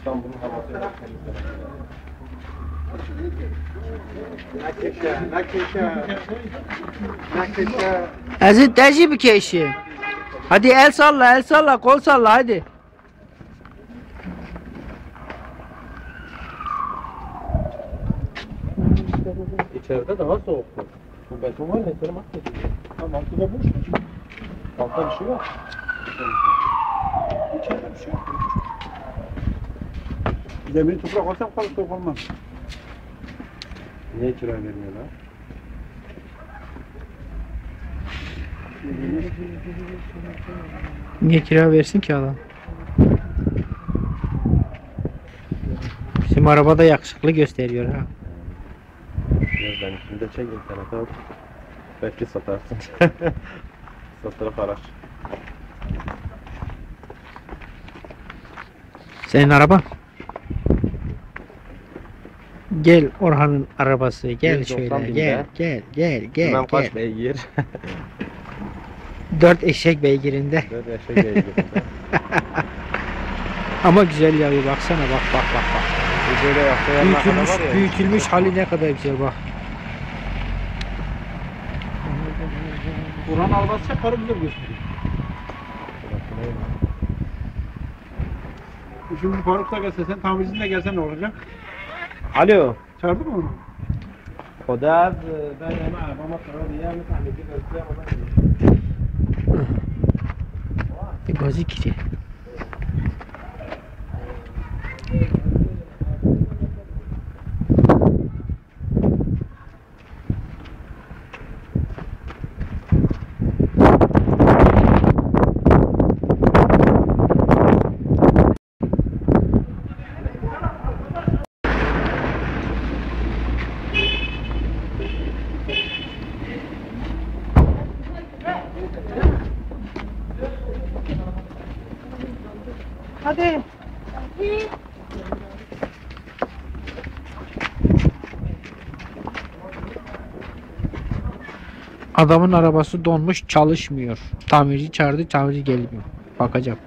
İstanbul'un havası. Nakişe, nakişe. Nakişe. Ezit teci bir keşi. Hadi el salla el salla kol salla hadi. İçeride daha soğuktu. Bu beton var ya seni mahvediyor. Tamam, altıda boş mu? Altta bir şey yok. İçeride bir şey yok. Demir toprak olsam kalıp soğuk olmaz. Niye kira vermiyorlar? Niye kira versin ki adam? Bizim araba da yakışıklı gösteriyor ha. Birazdan içinde çek internete at. Belki satarsın. Satılık araç. Senin araban. Gel Orhan'ın arabası gel 190 şöyle binde. gel gel gel gel Bilmem gel. kaç beygir. Dört eşek beygirinde. Böyle eşek beygirinde. Ama güzel ya bir baksana bak bak bak bak. Bu böyle yapsa yanına kadar Büyütülmüş, var ya. büyütülmüş hali ne kadar güzel bak. Kur'an almazsa karı güzel gösteriyor. Şimdi Faruk da gelse sen tamircinde gelse ne olacak? الو. چرا خدا از بعد ما ما قرار دیگه می‌فهمید که دسته این بازی کیه؟ Kiri. Hadi. Adamın arabası donmuş çalışmıyor. Tamirci çağırdı tamirci gelmiyor. Bakacağım.